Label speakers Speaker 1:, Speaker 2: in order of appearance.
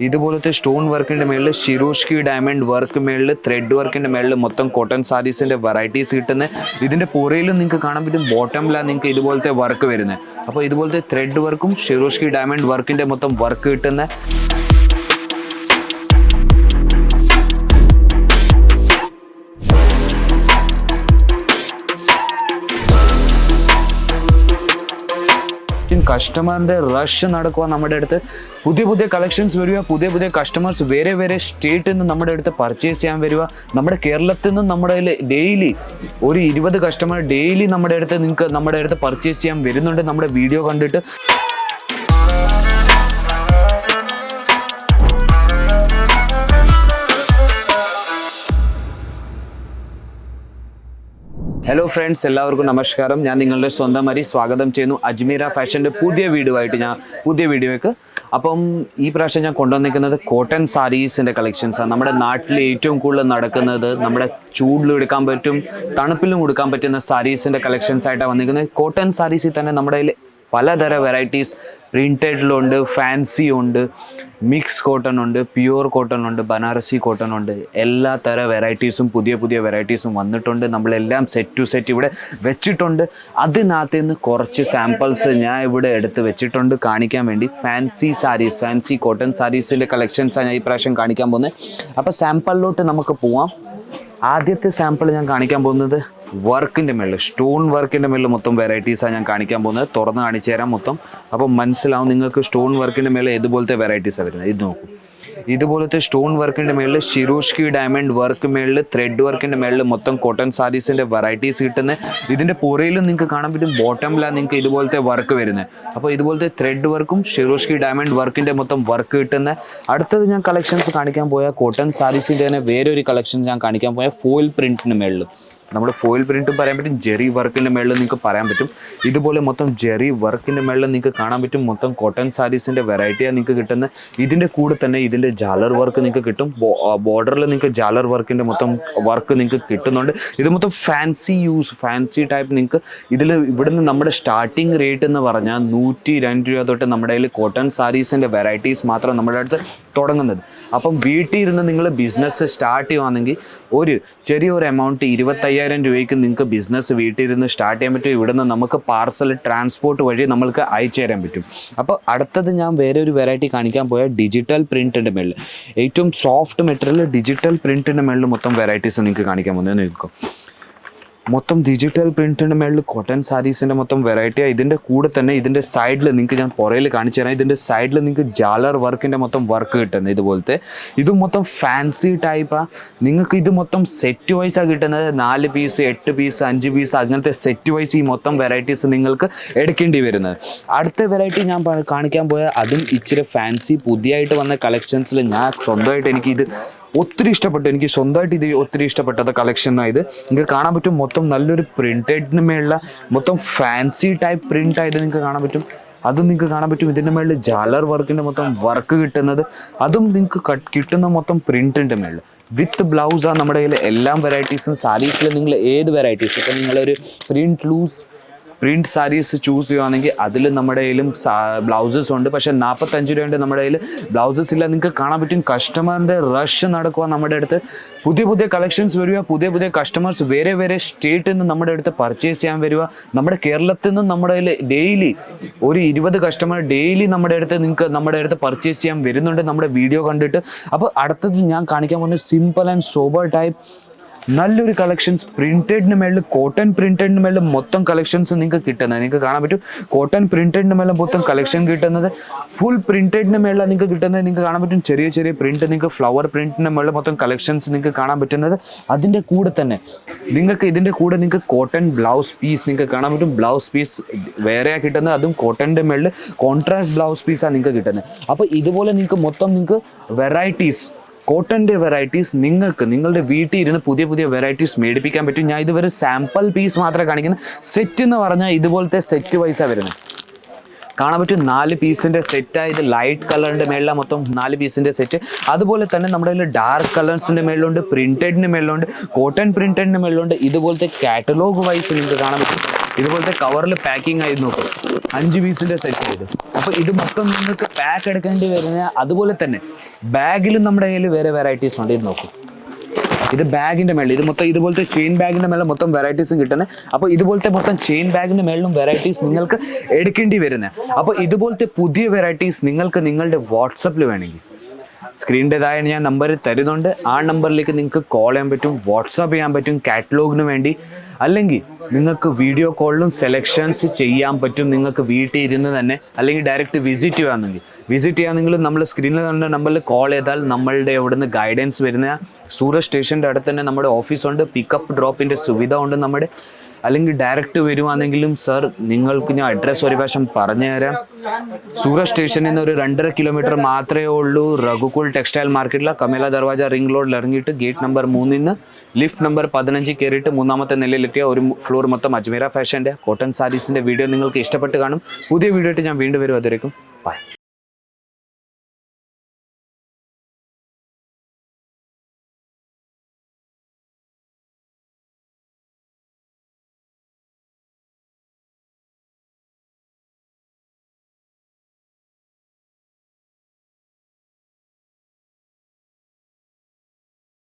Speaker 1: ഇതുപോലത്തെ സ്റ്റോൺ വർക്കിന്റെ മേളിൽ ഷിറോഷ്കി ഡയമണ്ട് വർക്ക് മേളിൽ ത്രെഡ് വർക്കിന്റെ മേളിൽ മൊത്തം കോട്ടൺ സാരീസിന്റെ വെറൈറ്റീസ് കിട്ടുന്നത് ഇതിന്റെ പുറയിലും നിങ്ങൾക്ക് കാണാൻ പറ്റും ബോട്ടമിലാണ് നിങ്ങൾക്ക് ഇതുപോലത്തെ വർക്ക് വരുന്നത് അപ്പോൾ ഇതുപോലത്തെ ത്രെഡ് വർക്കും ഷിറോഷ്കി ഡയമണ്ട് വർക്കിന്റെ മൊത്തം വർക്ക് കിട്ടുന്ന കസ്റ്റമറിന്റെ റഷ് നടക്കുക നമ്മുടെ അടുത്ത് പുതിയ പുതിയ കളക്ഷൻസ് വരിക പുതിയ പുതിയ കസ്റ്റമേഴ്സ് വേറെ വേറെ സ്റ്റേറ്റിൽ നിന്ന് നമ്മുടെ അടുത്ത് പർച്ചേസ് ചെയ്യാൻ വരിക നമ്മുടെ കേരളത്തിൽ നിന്ന് നമ്മുടെ ഡെയിലി ഒരു ഇരുപത് കസ്റ്റമർ ഡെയിലി നമ്മുടെ അടുത്ത് നിങ്ങൾക്ക് നമ്മുടെ അടുത്ത് പർച്ചേസ് ചെയ്യാൻ വരുന്നുണ്ട്. നമ്മുടെ വീഡിയോ കണ്ടിട്ട് ഹലോ ഫ്രണ്ട്സ് എല്ലാവർക്കും നമസ്കാരം. ഞാൻ നിങ്ങളുടെ സ്വന്തം മരി സ്വാഗതം ചെയ്യുന്നു. അജ്മീര ഫാഷന്റെ പുതിയ വീഡിയോ ആയിട്ട് ഞാൻ പുതിയ വീഡിയോയ്ക്ക്. അപ്പം ഈ പ്രാവശ്യം ഞാൻ കൊണ്ടുവന്നിരിക്കുന്നത് കോട്ടൺ സാരീസിന്റെ കളക്ഷൻസാണ് നമ്മുടെ നാട്ടിൽ ഏറ്റവും കൂടുതൽ നടക്കുന്നത് നമ്മുടെ ചൂടിലും എടുക്കാൻ പറ്റും തണുപ്പിലും കൊടുക്കാൻ പറ്റുന്ന സാരീസിന്റെ കളക്ഷൻസ് ആയിട്ടാണ് വന്നിരിക്കുന്നത്. കോട്ടൺ സാരീസിൽ തന്നെ നമ്മുടെ പലതരം വെറൈറ്റീസ് പ്രിന്റഡിലുണ്ട് ഫാൻസി ഉണ്ട് മിക്സ് കോട്ടൺ ഉണ്ട് പ്യുവർ കോട്ടൺ ഉണ്ട് ബനാറസി കോട്ടൺ ഉണ്ട് എല്ലാ തര വെറൈറ്റീസും പുതിയ പുതിയ വെറൈറ്റീസും വന്നിട്ടുണ്ട്. നമ്മളെല്ലാം സെറ്റ് ടു സെറ്റ് ഇവിടെ വെച്ചിട്ടുണ്ട്. അതിനകത്ത് നിന്ന് കുറച്ച് സാമ്പിൾസ് ഞാൻ ഇവിടെ എടുത്ത് വെച്ചിട്ടുണ്ട് കാണിക്കാൻ വേണ്ടി. ഫാൻസി സാരീസ് ഫാൻസി കോട്ടൺ സാരീസിന്റെ കളക്ഷൻസാണ് ഞാൻ ഈ പ്രാവശ്യം കാണിക്കാൻ പോകുന്നത്. അപ്പോൾ സാമ്പിളിലോട്ട് നമുക്ക് പോവാം. ആദ്യത്തെ സാമ്പിൾ ഞാൻ കാണിക്കാൻ പോകുന്നത് വർക്കിന്റെ മേളിൽ സ്റ്റോൺ വർക്കിന്റെ മേളിൽ മൊത്തം വെറൈറ്റീസാണ് ഞാൻ കാണിക്കാൻ പോകുന്നത്. തുറന്ന് കാണിച്ചു തരാം മൊത്തം. അപ്പോൾ മനസ്സിലാവും നിങ്ങൾക്ക് സ്റ്റോൺ വർക്കിന്റെ മേളിൽ ഇതുപോലത്തെ വെറൈറ്റീസാണ് വരുന്നത്. ഇത് നോക്കും. ഇതുപോലത്തെ സ്റ്റോൺ വർക്കിന്റെ മേളിൽ ഷിറോഷ്കി ഡയമണ്ട് വർക്ക് മേളിൽ ത്രെഡ് വർക്കിന്റെ മേളിൽ മൊത്തം കോട്ടൺ സാരീസിന്റെ വെറൈറ്റീസ് കിട്ടുന്നത് ഇതിന്റെ പുറയിലും നിങ്ങൾക്ക് കാണാൻ പറ്റും ബോട്ടമിലാണ് നിങ്ങൾക്ക് ഇതുപോലത്തെ വർക്ക് വരുന്നത്. അപ്പോൾ ഇതുപോലത്തെ ത്രെഡ് വർക്കും ഷിറോഷ്കി ഡയമണ്ട് വർക്കിന്റെ മൊത്തം വർക്ക് കിട്ടുന്ന അടുത്തത് ഞാൻ കളക്ഷൻസ് കാണിക്കാൻ പോയ കോട്ടൺ സാരീസിന്റെ തന്നെ വേറൊരു കളക്ഷൻസ് ഞാൻ കാണിക്കാൻ പോയ ഫോയിൽ പ്രിന്റിന് മേളിൽ നമ്മുടെ ഫോയിൽ പ്രിന്റും പറയാൻ പറ്റും ജെറി വർക്കിന്റെ മേളിൽ നിങ്ങൾക്ക് പറയാൻ പറ്റും. ഇതുപോലെ മൊത്തം ജെറി വർക്കിന്റെ മേളിൽ നിങ്ങൾക്ക് കാണാൻ പറ്റും മൊത്തം കോട്ടൺ സാരീസിന്റെ വെറൈറ്റിയാണ് നിങ്ങൾക്ക് കിട്ടുന്നത്. ഇതിന്റെ കൂടെ തന്നെ ഇതിന്റെ ജാലർ വർക്ക് നിങ്ങൾക്ക് കിട്ടും. ബോർഡറിൽ നിങ്ങൾക്ക് ജാലർ വർക്കിന്റെ മൊത്തം വർക്ക് നിങ്ങൾക്ക് കിട്ടുന്നുണ്ട്. ഇത് മൊത്തം ഫാൻസി യൂസ് ഫാൻസി ടൈപ്പ് നിങ്ങൾക്ക് ഇതിൽ ഇവിടുന്ന് നമ്മുടെ സ്റ്റാർട്ടിംഗ് റേറ്റ് എന്ന് പറഞ്ഞാൽ നൂറ്റി രണ്ട് രൂപ തൊട്ട് നമ്മുടെ കയ്യിൽ കോട്ടൺ സാരീസിന്റെ വെറൈറ്റീസ് മാത്രം നമ്മുടെ അടുത്ത് തുടങ്ങുന്നത്. അപ്പം വീട്ടിൽ ഇരുന്ന് നിങ്ങൾ ബിസിനസ് സ്റ്റാർട്ട് ചെയ്യുവാണെങ്കിൽ ഒരു ചെറിയൊരു എമൗണ്ട് ഇരുപത്തയ്യായിരം രൂപയ്ക്ക് നിങ്ങൾക്ക് ബിസിനസ് വീട്ടിൽ ഇരുന്ന് സ്റ്റാർട്ട് ചെയ്യാൻ പറ്റും. ഇവിടുന്ന് നമുക്ക് പാർസൽ ട്രാൻസ്പോർട്ട് വഴി നമ്മൾക്ക് അയച്ചു തരാൻ പറ്റും. അപ്പോൾ അടുത്തത് ഞാൻ വേറെ ഒരു വെറൈറ്റി കാണിക്കാൻ പോയ ഡിജിറ്റൽ പ്രിന്റിന്റെ മേളിൽ ഏറ്റവും സോഫ്റ്റ് മെറ്റീരിയൽ ഡിജിറ്റൽ പ്രിന്റിന്റെ മേളിൽ മൊത്തം വെറൈറ്റീസ് നിങ്ങൾക്ക് കാണിക്കാൻ പോകുന്നത്. നിൽക്കും മൊത്തം ഡിജിറ്റൽ പ്രിന്റിന്റെ മേളിൽ കോട്ടൺ സാരീസിന്റെ മൊത്തം വെറൈറ്റിയാണ് ഇതിന്റെ കൂടെ തന്നെ ഇതിന്റെ സൈഡിൽ നിങ്ങൾക്ക് ഞാൻ പുറയിൽ കാണിച്ചു തരാം. ഇതിന്റെ സൈഡിൽ നിങ്ങൾക്ക് ജാലർ വർക്കിന്റെ മൊത്തം വർക്ക് കിട്ടുന്നത് ഇതുപോലത്തെ. ഇത് മൊത്തം ഫാൻസി ടൈപ്പാണ് നിങ്ങൾക്ക് ഇത് മൊത്തം സെറ്റ് വൈസാണ് കിട്ടുന്നത്. നാല് പീസ് എട്ട് പീസ് അഞ്ച് പീസ് അങ്ങനത്തെ സെറ്റ് വൈസ് ഈ മൊത്തം വെറൈറ്റീസ് നിങ്ങൾക്ക് എടുക്കേണ്ടി വരുന്നത്. അടുത്ത വെറൈറ്റി ഞാൻ കാണിക്കാൻ പോയ അതും ഇച്ചിരി ഫാൻസി പുതിയതായിട്ട് വന്ന കളക്ഷൻസിൽ ഞാൻ സ്വന്തമായിട്ട് എനിക്ക് ഇത് ഒത്തിരി ഇഷ്ടപ്പെട്ടു. എനിക്ക് സ്വന്തമായിട്ട് ഇത് ഒത്തിരി ഇഷ്ടപ്പെട്ടത് കളക്ഷനാണ് ഇത്. നിങ്ങൾക്ക് കാണാൻ പറ്റും. മൊത്തം നല്ലൊരു പ്രിന്റഡിന് മേലുള്ള മൊത്തം ഫാൻസി ടൈപ്പ് പ്രിന്റ് ആയിട്ട് നിങ്ങൾക്ക് കാണാൻ പറ്റും. അതും നിങ്ങൾക്ക് കാണാൻ പറ്റും. ഇതിന്റെ മേളിൽ ജാലർ വർക്കിന്റെ മൊത്തം വർക്ക് കിട്ടുന്നത്. അതും നിങ്ങൾക്ക് കട്ട് കിട്ടുന്ന മൊത്തം പ്രിന്റിന്റെ മേളിൽ വിത്ത് ബ്ലൗസാണ് നമ്മുടെ കയ്യിൽ എല്ലാം വെറൈറ്റീസും സാരീസിൽ നിങ്ങൾ ഏത് വെറൈറ്റീസ് ഇപ്പം നിങ്ങളൊരു print loose print saris choose ചെയ്യുകയാണെങ്കിൽ അതിൽ നമ്മുടെ കയ്യിലും ബ്ലൗസസ് ഉണ്ട്. പക്ഷെ നാൽപ്പത്തഞ്ച് രൂപയുണ്ട് നമ്മുടെ കയ്യിൽ ബ്ലൗസസ് ഇല്ല. നിങ്ങൾക്ക് കാണാൻ പറ്റും കസ്റ്റമറിന്റെ റഷ് നടക്കുക നമ്മുടെ അടുത്ത് പുതിയ പുതിയ കളക്ഷൻസ് വരിക പുതിയ പുതിയ കസ്റ്റമേഴ്സ് വേറെ വേറെ സ്റ്റേറ്റിൽ നിന്ന് നമ്മുടെ അടുത്ത് പർച്ചേസ് ചെയ്യാൻ വരിക നമ്മുടെ കേരളത്തിൽ നിന്ന് നമ്മുടെ കയ്യിൽ ഡെയിലി ഒരു ഇരുപത് കസ്റ്റമർ ഡെയിലി നമ്മുടെ അടുത്ത് നിങ്ങൾക്ക് നമ്മുടെ അടുത്ത് പർച്ചേസ് ചെയ്യാൻ വരുന്നുണ്ട്. നമ്മുടെ വീഡിയോ കണ്ടിട്ട്. അപ്പോൾ അടുത്തത് ഞാൻ കാണിക്കാൻ പോകുന്നത് സിമ്പിൾ ആൻഡ് സോബർ ടൈപ്പ് നല്ലൊരു കളക്ഷൻസ് പ്രിന്റഡിന് മേളിൽ കോട്ടൺ പ്രിന്റഡിന് മേളിൽ മൊത്തം കളക്ഷൻസ് നിങ്ങൾക്ക് കിട്ടുന്നത് നിങ്ങൾക്ക് കാണാൻ പറ്റും. കോട്ടൺ പ്രിന്റഡിന് മേളിൽ മൊത്തം കളക്ഷൻ കിട്ടുന്നത്. ഫുൾ പ്രിന്റഡിന് മേളിൽ നിങ്ങൾക്ക് കിട്ടുന്നത്. നിങ്ങൾക്ക് കാണാൻ പറ്റും. ചെറിയ ചെറിയ പ്രിന്റ് നിങ്ങൾക്ക് ഫ്ലവർ പ്രിന്റിന് മേളിൽ മൊത്തം കളക്ഷൻസ് നിങ്ങൾക്ക് കാണാൻ പറ്റുന്നത്. അതിന്റെ കൂടെ തന്നെ നിങ്ങൾക്ക് ഇതിന്റെ കൂടെ നിങ്ങൾക്ക് കോട്ടൺ ബ്ലൗസ് പീസ് നിങ്ങൾക്ക് കാണാൻ പറ്റും. ബ്ലൗസ് പീസ് വേറെയാണ് കിട്ടുന്നത്. അതും കോട്ടന്റെ മേളിൽ കോൺട്രാസ്റ്റ് ബ്ലൗസ് പീസാണ് നിങ്ങൾക്ക് കിട്ടുന്നത്. അപ്പോൾ ഇതുപോലെ നിങ്ങൾക്ക് മൊത്തം നിങ്ങൾക്ക് വെറൈറ്റീസ് കോട്ടന്റെ വെറൈറ്റീസ് നിങ്ങൾക്ക് നിങ്ങളുടെ വീട്ടിൽ ഇരുന്ന് പുതിയ പുതിയ വെറൈറ്റീസ് മേടിപ്പിക്കാൻ പറ്റും. ഞാൻ ഇതുവരെ സാമ്പിൾ പീസ് മാത്രമേ കാണിക്കുന്നത്. സെറ്റ് എന്ന് പറഞ്ഞാൽ ഇതുപോലത്തെ സെറ്റ് വൈസാണ് വരുന്നത്. കാണാൻ പറ്റും നാല് പീസിന്റെ സെറ്റായത് ലൈറ്റ് കളറിന്റെ മേളിലാണ് മൊത്തം നാല് പീസിന്റെ സെറ്റ് അതുപോലെ തന്നെ നമ്മുടെ കയ്യിൽ ഡാർക്ക് കളേഴ്സിന്റെ മേളിലുണ്ട് പ്രിന്റഡിന്റെ മേളിലുണ്ട് കോട്ടൺ പ്രിന്റഡിന്റെ മേളിലുണ്ട്. ഇതുപോലത്തെ കാറ്റലോഗ് വൈസ് നിങ്ങൾക്ക് കാണാൻ പറ്റും. ഇതുപോലത്തെ കവറിൽ പാക്കിംഗ് ആയി നോക്കും. അഞ്ച് പീസിന്റെ സെറ്റ് ചെയ്ത് അപ്പൊ ഇത് മൊത്തം നിങ്ങൾക്ക് പാക്ക് എടുക്കേണ്ടി വരുന്ന അതുപോലെ തന്നെ ബാഗിലും നമ്മുടെ കയ്യിൽ വേറെ വെറൈറ്റീസ് ഉണ്ട്. ഇത് നോക്കും. ഇത് ബാഗിന്റെ മേളിൽ ഇത് മൊത്തം ഇതുപോലത്തെ ചെയിൻ ബാഗിന്റെ മേലെ മൊത്തം വെറൈറ്റീസും കിട്ടുന്നത് അപ്പോൾ ഇതുപോലത്തെ മൊത്തം ചെയിൻ ബാഗിന്റെ മേളിലും വെറൈറ്റീസ് നിങ്ങൾക്ക് എടുക്കേണ്ടി വരുന്നത് അപ്പോൾ ഇതുപോലത്തെ പുതിയ വെറൈറ്റീസ് നിങ്ങൾക്ക് നിങ്ങളുടെ വാട്സപ്പിൽ വേണമെങ്കിൽ സ്ക്രീനിന്റെതായ ഞാൻ നമ്പർ തരുന്നുണ്ട്. ആ നമ്പറിലേക്ക് നിങ്ങൾക്ക് കോൾ ചെയ്യാൻ പറ്റും വാട്സാപ്പ് ചെയ്യാൻ പറ്റും കാറ്റലോഗിന് വേണ്ടി. അല്ലെങ്കിൽ നിങ്ങൾക്ക് വീഡിയോ കോളിലും സെലക്ഷൻസ് ചെയ്യാൻ പറ്റും. നിങ്ങൾക്ക് വീട്ടിൽ ഇരുന്ന് തന്നെ അല്ലെങ്കിൽ ഡയറക്റ്റ് വിസിറ്റ് ചെയ്യാമെന്നെങ്കിൽ വിസിറ്റ് ചെയ്യാമെങ്കിൽ നമ്മൾ സ്ക്രീനിൽ കണ്ട നമ്പറിൽ കോൾ ചെയ്താൽ നമ്മളുടെ അവിടുന്ന് ഗൈഡൻസ് വരുന്ന സൂറത്ത് സ്റ്റേഷന്റെ അടുത്ത് തന്നെ നമ്മുടെ ഓഫീസുണ്ട് പിക്കപ്പ് ഡ്രോപ്പിന്റെ സുവിധ ഉണ്ട് നമ്മുടെ. അല്ലെങ്കിൽ ഡയറക്റ്റ് വരുവാണെങ്കിലും സർ നിങ്ങൾക്ക് ഞാൻ അഡ്രസ് ഒരു പ്രാവശ്യം പറഞ്ഞു തരാം സൂറത്ത് സ്റ്റേഷനിൽ നിന്ന് ഒരു രണ്ടര കിലോമീറ്റർ മാത്രമേ ഉള്ളൂ. രഘുകുൽ ടെക്സ്റ്റൈൽ മാർക്കറ്റിലെ കമേല ദർവാജ റിംഗ് റോഡിൽ ഇറങ്ങിയിട്ട് ഗേറ്റ് നമ്പർ മൂന്നിൽ നിന്ന് ലിഫ്റ്റ് നമ്പർ പതിനഞ്ച് കയറിയിട്ട് മൂന്നാമത്തെ നിലയിലെത്തിയ ഒരു ഫ്ലോർ മൊത്തം അജ്മീര ഫാഷന്റെ കോട്ടൺ സാരീസിന്റെ വീഡിയോ നിങ്ങൾക്ക് ഇഷ്ടപ്പെട്ട് കാണും. പുതിയ വീഡിയോ ആയിട്ട് ഞാൻ വീണ്ടും വരും അതുവരേക്കും ബൈ